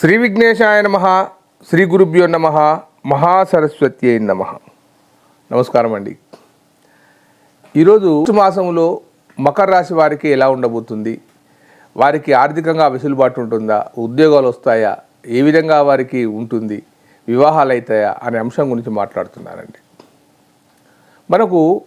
శ్రీ విఘ్నేశాయ నమ శ్రీ గురుభ్యో నమ మహాసరస్వతి అయి నమ. నమస్కారం అండి. ఈరోజు మాసంలో మకర రాశి వారికి ఎలా ఉండబోతుంది? వారికి ఆర్థికంగా వెసులుబాటు ఉంటుందా? ఉద్యోగాలు వస్తాయా? ఏ విధంగా వారికి ఉంటుంది? వివాహాలు అవుతాయా? అనే అంశం గురించి మాట్లాడుతున్నానండి మనకు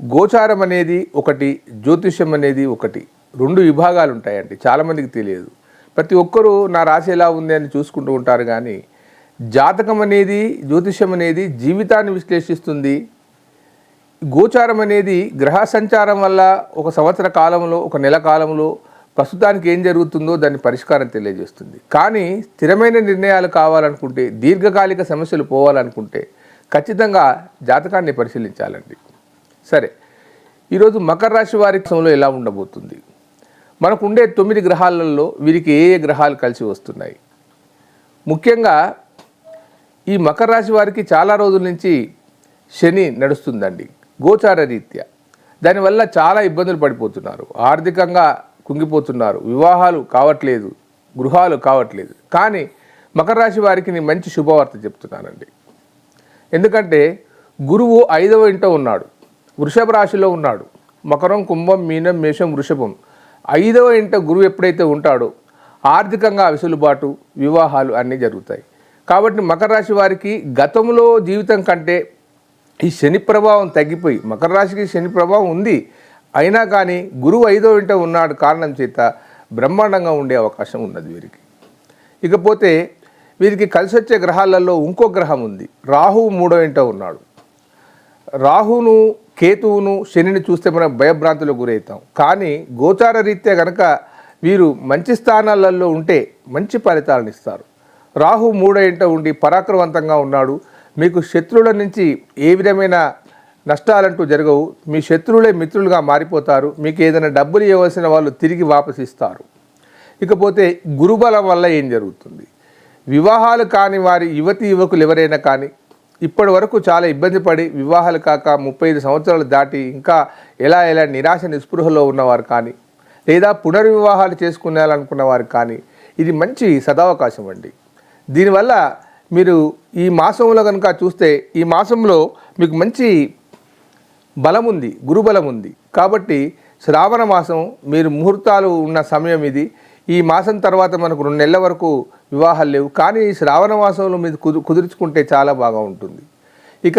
గోచారం అనేది ఒకటి జ్యోతిష్యం అనేది ఒకటి రెండు విభాగాలు ఉంటాయండి. చాలామందికి తెలియదు. ప్రతి ఒక్కరూ నా రాశి ఎలా ఉంది అని చూసుకుంటూ ఉంటారు కానీ జాతకం అనేది జ్యోతిష్యం అనేది జీవితాన్ని విశ్లేషిస్తుంది. గోచారం అనేది గ్రహ సంచారం వల్ల ఒక సంవత్సర కాలంలో ఒక నెల కాలంలో ప్రస్తుతానికి ఏం జరుగుతుందో దాని పరిష్కారం తెలియజేస్తుంది. కానీ స్థిరమైన నిర్ణయాలు కావాలనుకుంటే దీర్ఘకాలిక సమస్యలు పోవాలనుకుంటే ఖచ్చితంగా జాతకాన్ని పరిశీలించాలండి. సరే ఈరోజు మకర రాశి వారి సమయంలో ఎలా ఉండబోతుంది? మనకు ఉండే తొమ్మిది గ్రహాలలో వీరికి ఏ ఏ గ్రహాలు కలిసి వస్తున్నాయి? ముఖ్యంగా ఈ మకర రాశి వారికి చాలా రోజుల నుంచి శని నడుస్తుందండి గోచార రీత్యా. దానివల్ల చాలా ఇబ్బందులు పడిపోతున్నారు ఆర్థికంగా కుంగిపోతున్నారు వివాహాలు కావట్లేదు గృహాలు కావట్లేదు. కానీ మకర రాశి వారికి నేను మంచి శుభవార్త చెప్తున్నానండి. ఎందుకంటే గురువు ఐదవ ఇంట ఉన్నాడు వృషభ రాశిలో ఉన్నాడు. మకరం కుంభం మీనం మేషం వృషభం ఐదవ ఇంట గురువు ఎప్పుడైతే ఉంటాడో ఆర్థికంగా వెసులుబాటు వివాహాలు అన్నీ జరుగుతాయి. కాబట్టి మకర రాశి వారికి గతంలో జీవితం కంటే ఈ శని ప్రభావం తగ్గిపోయి మకర రాశికి శని ప్రభావం ఉంది. అయినా కానీ గురువు ఐదో ఇంట ఉన్నాడు కారణం చేత బ్రహ్మాండంగా ఉండే అవకాశం ఉన్నది వీరికి. ఇకపోతే వీరికి కలిసి వచ్చే గ్రహాలలో ఇంకో గ్రహం ఉంది. రాహువు మూడో ఇంట ఉన్నాడు. రాహును కేతువును శనిని చూస్తే మనం భయభ్రాంతులకు గురవుతాం. కానీ గోచార రీత్యా కనుక వీరు మంచి స్థానాలలో ఉంటే మంచి ఫలితాలను ఇస్తారు. రాహు మూడో ఇంట ఉండి పరాక్రమవంతంగా ఉన్నాడు. మీకు శత్రువుల నుంచి ఏ విధమైన నష్టాలంటూ జరగవు. మీ శత్రువులే మిత్రులుగా మారిపోతారు. మీకు ఏదైనా డబ్బులు ఇవ్వాల్సిన వాళ్ళు తిరిగి వాపసిస్తారు ఇకపోతే గురుబలం వల్ల ఏం జరుగుతుంది? వివాహాలు కాని వారి యువతి యువకులు ఎవరైనా కానీ ఇప్పటి వరకు చాలా ఇబ్బంది పడి వివాహాలు కాక ముప్పై ఐదు సంవత్సరాలు దాటి ఇంకా ఎలా ఎలా నిరాశ నిస్పృహలో ఉన్నవారు కానీ లేదా పునర్వివాహాలు చేసుకునేయాలనుకున్న వారు కానీ ఇది మంచి సదావకాశం అండి. దీనివల్ల మీరు ఈ మాసంలో కనుక చూస్తే ఈ మాసంలో మీకు మంచి బలం ఉంది గురుబలం ఉంది. కాబట్టి శ్రావణ మాసం మీరు ముహూర్తాలు ఉన్న సమయం ఇది. ఈ మాసం తర్వాత మనకు రెండు నెలల వరకు వివాహాలు లేవు. కానీ ఈ శ్రావణ మాసంలో మీరు కుదు కుదుర్చుకుంటే చాలా బాగా ఉంటుంది. ఇక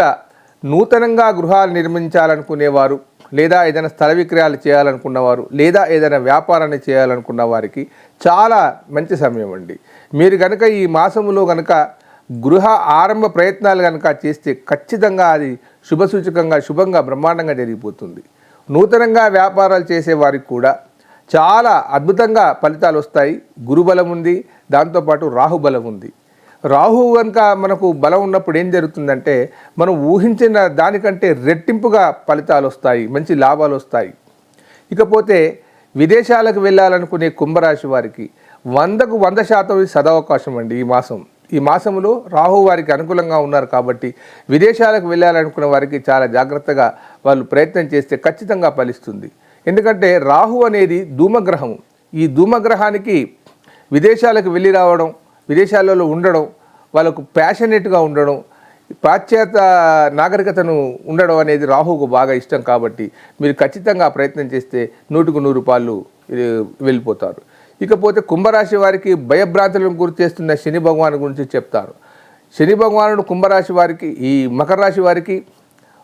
నూతనంగా గృహాలు నిర్మించాలనుకునేవారు లేదా ఏదైనా స్థల విక్రయాలు చేయాలనుకున్నవారు లేదా ఏదైనా వ్యాపారాన్ని చేయాలనుకున్న వారికి చాలా మంచి సమయం అండి. మీరు కనుక ఈ మాసములో కనుక గృహ ఆరంభ ప్రయత్నాలు కనుక చేస్తే ఖచ్చితంగా అది శుభసూచకంగా శుభంగా బ్రహ్మాండంగా జరిగిపోతుంది. నూతనంగా వ్యాపారాలు చేసే వారికి కూడా చాలా అద్భుతంగా ఫలితాలు వస్తాయి. గురుబలం ఉంది దాంతోపాటు రాహుబలం ఉంది. రాహు కనుక మనకు బలం ఉన్నప్పుడు ఏం జరుగుతుందంటే మనం ఊహించిన దానికంటే రెట్టింపుగా ఫలితాలు వస్తాయి మంచి లాభాలు వస్తాయి. ఇకపోతే విదేశాలకు వెళ్ళాలనుకునే కుంభరాశి వారికి వందకు వంద శాతం సదవకాశం అండి ఈ మాసం. ఈ మాసంలో రాహు వారికి అనుకూలంగా ఉన్నారు కాబట్టి విదేశాలకు వెళ్ళాలనుకున్న వారికి చాలా జాగ్రత్తగా వాళ్ళు ప్రయత్నం చేస్తే ఖచ్చితంగా ఫలిస్తుంది. ఎందుకంటే రాహు అనేది ధూమగ్రహం. ఈ ధూమగ్రహానికి విదేశాలకు వెళ్ళి రావడం విదేశాలలో ఉండడం వాళ్ళకు ప్యాషనేట్గా ఉండడం పాశ్చాత్య నాగరికతను ఉండడం అనేది రాహుకు బాగా ఇష్టం కాబట్టి మీరు ఖచ్చితంగా ప్రయత్నం చేస్తే నూటికి నూరు రూపాయలు వెళ్ళిపోతారు. ఇకపోతే కుంభరాశి వారికి భయభ్రాంతులను గురి చేస్తున్న శని భగవాన్ గురించి చెప్తారు. శని భగవానుడు కుంభరాశి వారికి ఈ మకర రాశి వారికి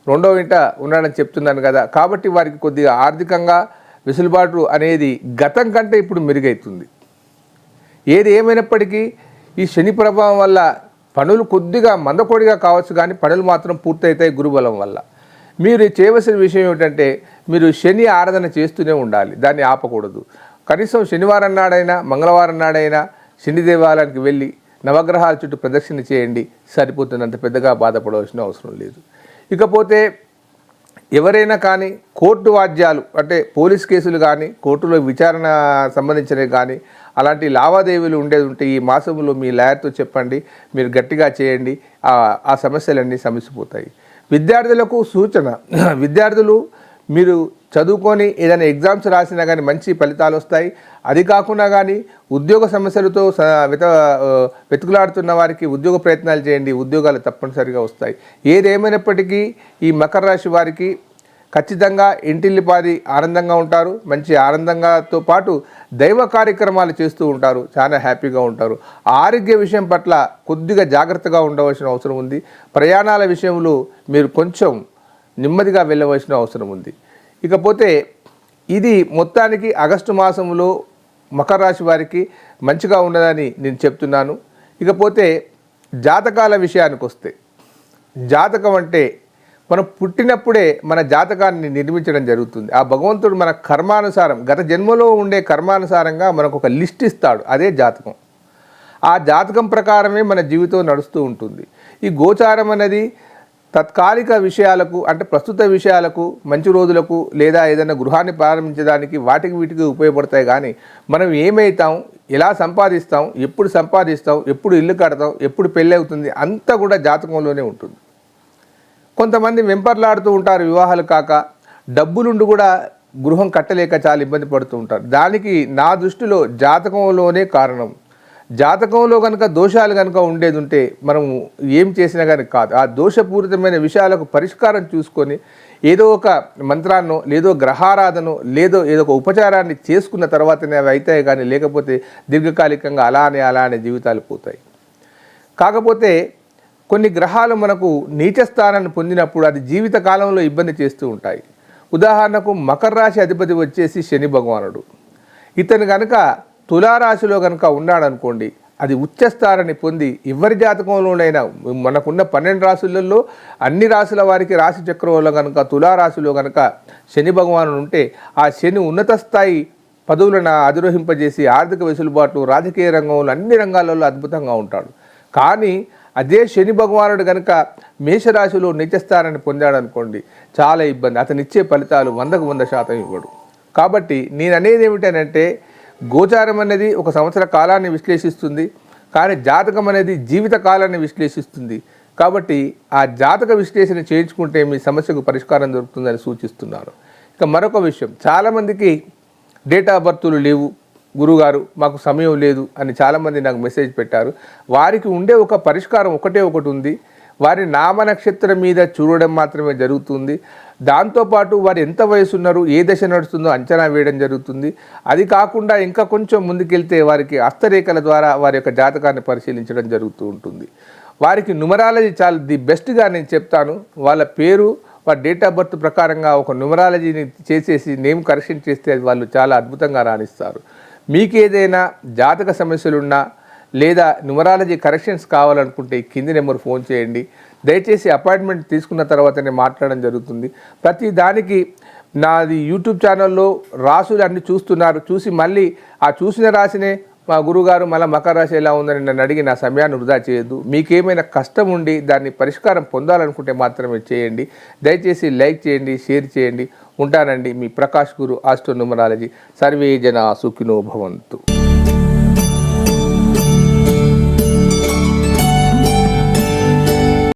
రెండో ఇంట ఉన్నాడని చెప్తున్నాను కదా. కాబట్టి వారికి కొద్దిగా ఆర్థికంగా వెసులుబాటు అనేది గతం కంటే ఇప్పుడు మెరుగవుతుంది ఏది ఏమైనప్పటికీ ఈ శని ప్రభావం వల్ల పనులు కొద్దిగా మందకొడిగా కావచ్చు కానీ పనులు మాత్రం పూర్తవుతాయి గురుబలం వల్ల. మీరు చేయవలసిన విషయం ఏమిటంటే మీరు శని ఆరాధన చేస్తూనే ఉండాలి. దాన్ని ఆపకూడదు. కనీసం శనివారం నాడైనా మంగళవారం నాడైనా శని దేవాలయానికి వెళ్ళి నవగ్రహాల చుట్టూ ప్రదక్షిణ చేయండి. సరిపోతున్నంత పెద్దగా బాధపడవలసిన అవసరం లేదు. ఇకపోతే ఎవరైనా కానీ కోర్టు వాద్యాలు అంటే పోలీస్ కేసులు కానీ కోర్టులో విచారణ సంబంధించినవి కానీ అలాంటి లావాదేవీలు ఉండేది ఉంటే ఈ మాసంలో మీ లాయర్తో చెప్పండి మీరు గట్టిగా చేయండి ఆ- ఆ సమస్యలన్నీ సమసిపోతాయి. విద్యార్థులకు సూచన విద్యార్థులు మీరు చదువుకొని ఏదైనా ఎగ్జామ్స్ రాసినా కానీ మంచి ఫలితాలు వస్తాయి. అది కాకుండా కానీ ఉద్యోగ సమస్యలతో స- వెత వెతుకులాడుతున్న వారికి ఉద్యోగ ప్రయత్నాలు చేయండి. ఉద్యోగాలు తప్పనిసరిగా వస్తాయి. ఏదేమైనప్పటికీ ఈ మకర రాశి వారికి ఖచ్చితంగా ఇంటిల్లిపాది ఆనందంగా ఉంటారు. మంచి ఆనందంగాతో పాటు దైవ కార్యక్రమాలు చేస్తూ ఉంటారు. చాలా హ్యాపీగా ఉంటారు. ఆరోగ్య విషయం పట్ల కొద్దిగా జాగ్రత్తగా ఉండవలసిన అవసరం ఉంది. ప్రయాణాల విషయంలో మీరు కొంచెం నెమ్మదిగా వెళ్ళవలసిన అవసరం ఉంది. ఇకపోతే ఇది మొత్తానికి ఆగస్టు మాసంలో మకర రాశి వారికి మంచిగా ఉన్నదని నేను చెప్తున్నాను. ఇకపోతే జాతకాల విషయానికి వస్తే జాతకం అంటే మనం పుట్టినప్పుడే మన జాతకాన్ని నిర్మించడం జరుగుతుంది. ఆ భగవంతుడు మన కర్మానుసారం గత జన్మలో ఉండే కర్మానుసారంగా మనకు ఒక లిస్ట్ ఇస్తాడు అదే జాతకం. ఆ జాతకం ప్రకారమే మన జీవితం నడుస్తూ ఉంటుంది. ఈ గోచారం అనేది తత్కాలిక విషయాలకు అంటే ప్రస్తుత విషయాలకు మంచి రోజులకు లేదా ఏదైనా గృహాన్ని ప్రారంభించడానికి వాటికి వీటికి ఉపయోగపడతాయి. కానీ మనం ఏమవుతాం ఎలా సంపాదిస్తాం? ఎప్పుడు సంపాదిస్తాం? ఎప్పుడు ఇల్లు కడతాం? ఎప్పుడు పెళ్ళి అవుతుంది? అంతా కూడా జాతకంలోనే ఉంటుంది. కొంతమంది వెంపర్లాడుతూ ఉంటారు వివాహాలు కాక డబ్బులుండి కూడా గృహం కట్టలేక చాలా ఇబ్బంది పడుతూ ఉంటారు. దానికి నా దృష్టిలో జాతకంలోనే కారణం. జాతకంలో కనుక దోషాలు కనుక ఉండేది ఉంటే మనం ఏం చేసినా కానీ కాదు. ఆ దోషపూరితమైన విషయాలకు పరిష్కారం చూసుకొని ఏదో ఒక మంత్రాన్నో లేదో గ్రహారాధనో లేదో ఏదో ఒక ఉపచారాన్ని చేసుకున్న తర్వాతనే అవి అవుతాయి కానీ లేకపోతే దీర్ఘకాలికంగా అలానే అలానే జీవితాలు పోతాయి. కాకపోతే కొన్ని గ్రహాలు మనకు నీచ స్థానాన్ని పొందినప్పుడు అది జీవిత కాలంలో ఇబ్బంది చేస్తూ ఉంటాయి. ఉదాహరణకు మకర రాశి అధిపతి వచ్చేసి శని భగవానుడు. ఇతను కనుక తులారాశిలో కనుక ఉన్నాడనుకోండి అది ఉచ్చస్థానాన్ని పొంది ఎవరి జాతకంలోనైనా మనకున్న పన్నెండు రాశులలో అన్ని రాశుల వారికి రాశి చక్రంలో కనుక తులారాశిలో కనుక శని భగవానుడు ఉంటే ఆ శని ఉన్నత స్థాయి పదవులను అధిరోహింపజేసి ఆర్థిక వెసులుబాటు రాజకీయ రంగంలో అన్ని రంగాలలో అద్భుతంగా ఉంటాడు. కానీ అదే శని భగవానుడు కనుక మేషరాశిలో నిత్యస్థానాన్ని పొందాడనుకోండి చాలా ఇబ్బంది. అతను ఇచ్చే ఫలితాలు వందకు వంద శాతం ఇవ్వడు. కాబట్టి నేను అనేది ఏమిటనంటే గోచారం అనేది ఒక సంవత్సర కాలాన్ని విశ్లేషిస్తుంది కానీ జాతకం అనేది జీవిత కాలాన్ని విశ్లేషిస్తుంది. కాబట్టి ఆ జాతక విశ్లేషణ చేయించుకుంటే మీ సమస్యకు పరిష్కారం దొరుకుతుందని సూచిస్తున్నారు ఇక మరొక విషయం చాలామందికి డేట్ ఆఫ్ బర్త్లు లేవు. గురుగారు మాకు సమయం లేదు అని చాలామంది నాకు మెసేజ్ పెట్టారు. వారికి ఉండే ఒక పరిష్కారం ఒకటే ఒకటి ఉంది. వారి నామ నక్షత్రం మీద చూడడం మాత్రమే జరుగుతుంది. దాంతోపాటు వారు ఎంత వయసు ఉన్నారు ఏ దశ నడుస్తుందో అంచనా వేయడం జరుగుతుంది. అది కాకుండా ఇంకా కొంచెం ముందుకెళ్తే వారికి హస్తరేఖల ద్వారా వారి యొక్క జాతకాన్ని పరిశీలించడం జరుగుతూ ఉంటుంది. వారికి న్యూమరాలజీ చాలా ది బెస్ట్గా నేను చెప్తాను. వాళ్ళ పేరు వాళ్ళ డేట్ ఆఫ్ బర్త్ ప్రకారంగా ఒక న్యూమరాలజీని చేసేసి నేమ్ కరెక్షన్ చేస్తే అది వాళ్ళు చాలా అద్భుతంగా రాణిస్తారు. మీకు ఏదైనా జాతక సమస్యలున్నా లేదా న్యూమరాలజీ కరెక్షన్స్ కావాలనుకుంటే కింది నెంబర్ ఫోన్ చేయండి. దయచేసి అపాయింట్మెంట్ తీసుకున్న తర్వాతనే మాట్లాడడం జరుగుతుంది. ప్రతి దానికి నాది యూట్యూబ్ ఛానల్లో రాసులు అన్ని చూస్తున్నారు. చూసి మళ్ళీ ఆ చూసిన రాసినే మా గురుగారు మళ్ళీ మకర రాశి ఎలా ఉందని నన్ను అడిగి నా సమయాన్ని వృధా చేయొద్దు. మీకేమైనా కష్టం ఉండి దాన్ని పరిష్కారం పొందాలనుకుంటే మాత్రమే చేయండి. దయచేసి లైక్ చేయండి షేర్ చేయండి. ఉంటానండి మీ ప్రకాష్ గురు ఆస్ట్రో న్యూమరాలజీ సర్వే జన సుఖినో భవంతు.